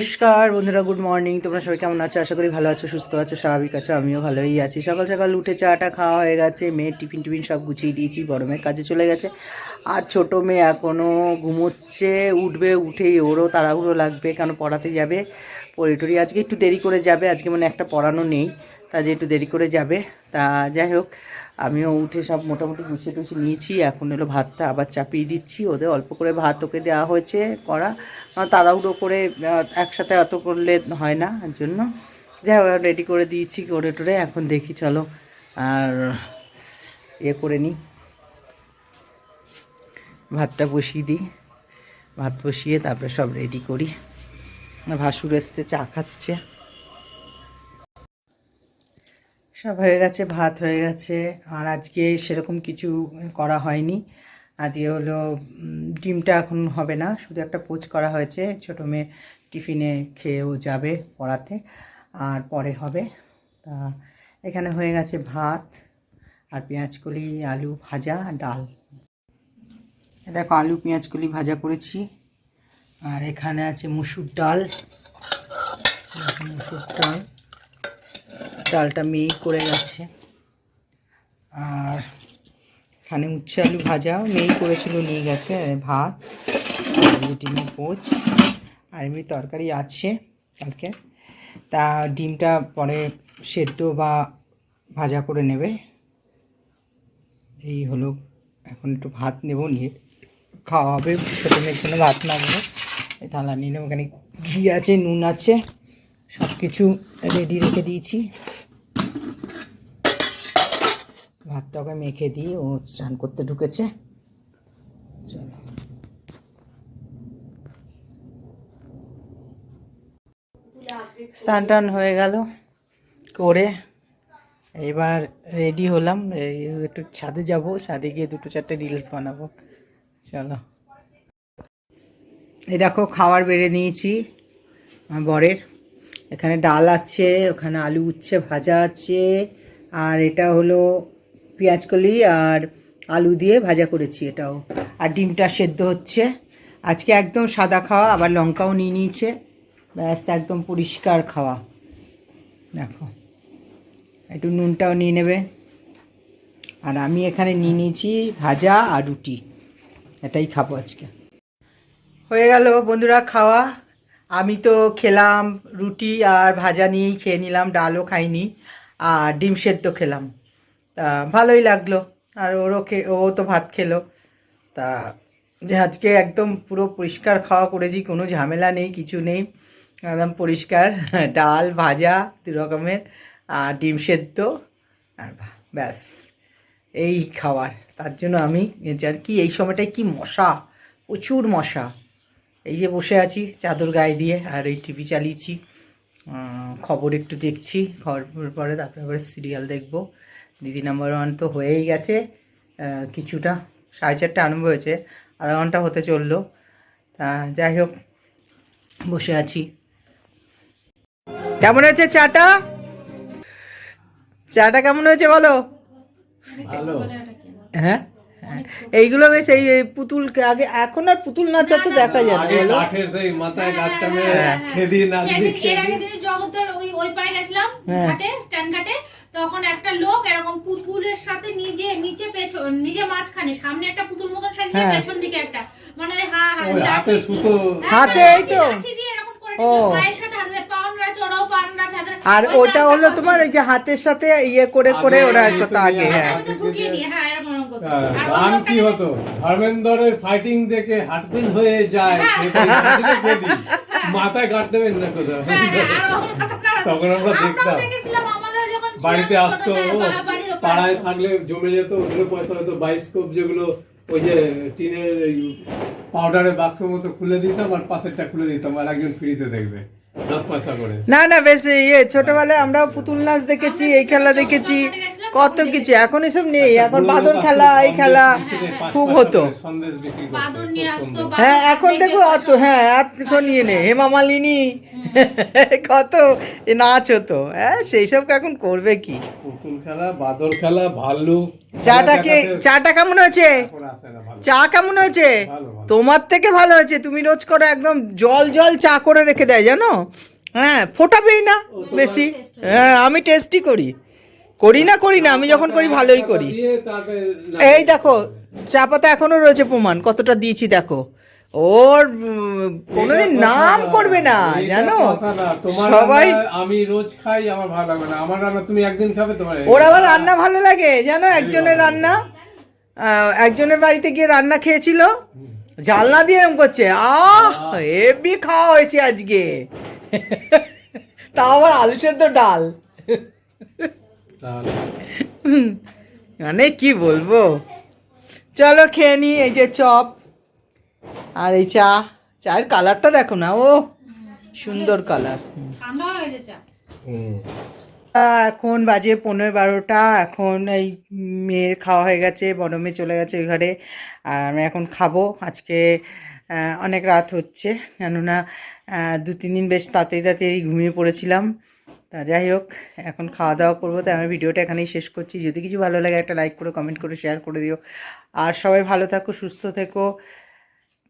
নমস্কার বন্ধুরা good morning তোমরা সবাই কেমন আছো? আশা করি ভালো আছো, সুস্থ আছো, স্বাভাবিক আছো, আমিও ভালোই আছি। সকাল সকাল উঠে চাটা খাওয়া হয়ে গেছে, মেয়ের টিফিন টিফিন সব গুছিয়ে দিয়েছি, বড় মেয়ের কাজে চলে গেছে। আর ছোটো মেয়ে এখনও ঘুমোচ্ছে, উঠবে, উঠেই ওরও তাড়াহুড়ো লাগবে, কেন পড়াতে যাবে? পড়ে টড়ি আজকে একটু দেরি করে যাবে, আজকে মানে একটা পড়ানো নেই, তা যে একটু দেরি করে যাবে, তা যাই হোক। আমিও উঠে সব মোটামুটি গুছিয়ে টুছিয়ে নিয়েছি। এখন এলো ভাতটা, আবার চাপিয়ে দিচ্ছি। ওদের অল্প করে ভাত ওকে দেওয়া হয়েছে করা। তাড়াহুড়ো করে একসাথে অত করলে হয় না, এর জন্য। যাই হোক রেডি করে দিয়েছি করে টোরে। এখন দেখি, চলো। আর ইয়ে করে নিই। ভাতটা বসিয়ে দিই। ভাত বসিয়ে তারপরে সব রেডি করি। ভাসুর এসছে, চা খাচ্ছে। সব হয়ে গেছে, ভাত হয়ে গেছে। আর আজকে সেরকম কিছু করা হয়নি। আজকে হলো ডিমটা এখন হবে না, শুধু একটা পোচ করা হয়েছে। ছোটো মেয়ে টিফিনে খেয়েও যাবে পড়াতে। আর পরে হবে। তা এখানে হয়ে গেছে ভাত আর পেঁয়াজকলি, আলু ভাজা আর ডাল। দেখো, আলু, পেঁয়াজকলি ভাজা করেছি। আর এখানে আছে মুসুর ডাল। মুসুর ডাল। ডালটা মেয়েই করে গেছে। আর এখানে উচ্ছে আলু ভাজাও মেয়েই করেছিল, নিয়ে গেছে ভাত ডিমের পোচ, আর এমনি তরকারি আছে কালকে। তা ডিমটা পরে সেদ্ধ বা ভাজা করে নেবে। এই হলো, এখন একটু ভাত নেব, নিয়ে খাওয়া হবে, ছোটো মেয়ের জন্য ভাত এই থালা নিয়ে নেব, এখানে ঘি আছে, নুন আছে সব কিছু রেডি রেখে দিয়েছি। ওকে মেখে দিই, ও চান করতে ঢুকেছে। চলো। স্নান টান হয়ে গেল করে, এবার রেডি হলাম। একটু ছাদে যাব, ছাদে গিয়ে দুটো চারটে রিলস বানাবো। চলো। এই দেখো, খাবার বেড়ে নিয়েছি বরের। এখানে ডাল আছে, ওখানে আলু উচ্ছে, ভাজা আছে, আর এটা হলো পেঁয়াজকলি আর আলু দিয়ে ভাজা করেছি এটাও। আর ডিমটা সেদ্ধ হচ্ছে। আজকে একদম সাদা খাওয়া, আবার লঙ্কাও নিয়ে নিয়েছে। ব্যাস, একদম পরিষ্কার খাওয়া। দেখো, একটু নুনটাও নিয়ে নেবে। আর আমি এখানে নিয়ে নিয়েছি ভাজা আর রুটি। এটাই খাব আজকে। হয়ে গেল বন্ধুরা খাওয়া। আমি তো খেলাম রুটি আর ভাজা নিয়েই খেয়ে নিলাম, ডালও খাইনি। আর ডিম সেদ্ধ খেলাম। তা ভালোই লাগল। আর ওরও খে ও তো ভাত খেলো। তা যে আজকে একদম পুরো পরিষ্কার খাওয়া করেছি, কোনো ঝামেলা নেই, কিছু নেই। একদম পরিষ্কার, ডাল, ভাজা, দু রকমের, আর ডিম সেদ্ধ, আর ব্যাস। এই খাবার তার জন্য আমি আর কি, এই সময়টায় কি মশা, প্রচুর মশা। এই যে বসে আছি চাদর গায়ে দিয়ে, আর এই টিভি চালিয়েছি। খবর একটু দেখছি, খবর পরে তারপরে আবার সিরিয়াল দেখব। দিদি নাম্বার ওয়ান তো হয়েই গেছে কিছুটা সাড়ে চারটে আরম্ভ হয়েছে আধা ঘণ্টা হতে চলল। তা যাই হোক বসে আছি। কেমন হয়েছে চাটা? চাটা কেমন হয়েছে বলো? ভালো। হ্যাঁ? হ্যাঁ। এইগুলো বেশ এই পুতুল আগে এখন আর পুতুল নাচ অত দেখা যায় না বলো। কাঠের সেই মাথায় গাছটা হ্যাঁ। খেদি না সেদিন এর আগে দিন জগদ্দর ওই ওই পাড়ে গেছিলাম হ্যাঁ। ঘাটে স্ট্যান্ড ঘাটে তখন একটা লোক এরকম পুতুলের সাথে নিজে নিচে পেছন নিজে মাঝখানে সামনে একটা পুতুল মতন সাজিয়ে হ্যাঁ। পেছন দিকে একটা মানে ওই হা হা ওই হাতে লাঠি- সুতো হ্যাঁ, হাতে এই তো। লাঠি দিয়ে এরকম করে ও। নিচে পায়ের সাথে হাতে দিয়ে পাউন রাখছে ওরাও পাউন আর ওটা হলো তোমার ওই যে হাতের সাথে ইয়ে করে করে ওরা করতো আগে নিয়ে হ্যাঁ আমি তো ঢুকিয়ে নিয়ে হ্যাঁ এরকম এরকম করতো। হ্যাঁ, আর ওই গান লোকটা কি হতো ধর্মেন্দ্রের ফাইটিং দেখে হাটপিল হয়ে যায়। মাথায় গাঁট নেবেন না কোথাও হ্যাঁ, হ্যাঁ, আর ওরকম কথা- তখন আমরা আমরাও দেখতাম। বাড়িতে আসতো পাড়ায় থাকলে জমে যেত ওগুলো পয়সা হতো বাইস্কোপ যেগুলো ওই যে টিনের পাউডারের বাক্সের মতো খুলে দিতাম আর পাশেরটা খুলে দিতাম আর একজন ফ্রিতে দেখবে দশ পয়সা করে। না না বেশ ইয়ে ছোটবেলায় আমরাও পুতুল নাচ দেখেছি এই খেলা দেখেছি। কত কিছু এখন এসব নেই এখন বাদর খেলা এই খেলা খুব হতো। হ্যাঁ এখন দেখো অত হ্যাঁ এখন নিয়ে নে হেমা মালিনী কত এ নাচ হতো। হ্যাঁ সেই সব এখন করবে কি? পুতুল খেলা বাদর খেলা ভাল্লুক চাটাকে চাটা কেমন হয়েছে? চা কেমন হয়েছে। তোমার থেকে ভালো হয়েছে তুমি রোজ করে একদম জল জল চা করে রেখে দেয় জানো? হ্যাঁ ফোটাবেই না বেশি। হ্যাঁ আমি টেস্টই করি। করি না করি না আমি যখন করি ভালোই করি। এই দেখো চা পাতা এখনও রয়েছে প্রমাণ কতটা দিয়েছি দেখো। ওর কোনোদিন নাম করবে না জানো? সবাই আমি রোজ খাই আমার ভালো লাগবে না। আমার রান্না তুমি একদিন খাবে তোমার ওর আবার রান্না ভালো লাগে জানো? একজনের রান্না একজনের বাড়িতে গিয়ে রান্না খেয়েছিল। জালনা দিয়ে এরম করছে আহ হেবি খাওয়া হয়েছে আজকে। তা আবার আলু সেদ্ধ ডাল। মানে কি বলব? চলো খেয়ে নি এই যে চপ আর এই চা। চায়ের কালারটা দেখো না ও সুন্দর কালার। ঠান্ডা হয়ে গেছে চা। হুম। এখন বাজে পনেরো বারোটা এখন এই মেয়ের খাওয়া হয়ে গেছে বড় মেয়ে চলে গেছে ওই ঘরে। আর আমি এখন খাব আজকে অনেক রাত হচ্ছে। কেননা দু তিন দিন বেশ তাড়াতাড়ি তাড়াতাড়ি ঘুমিয়ে পড়েছিলাম। তা যাই হোক, এখন খাওয়া দাওয়া করব। তাই আমি ভিডিওটা এখানেই শেষ করছি। যদি কিছু ভালো লাগে একটা লাইক করে কমেন্ট করে শেয়ার করে দিও। আর সবাই ভালো থাকো, সুস্থ থেকো।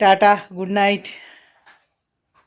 Tata good night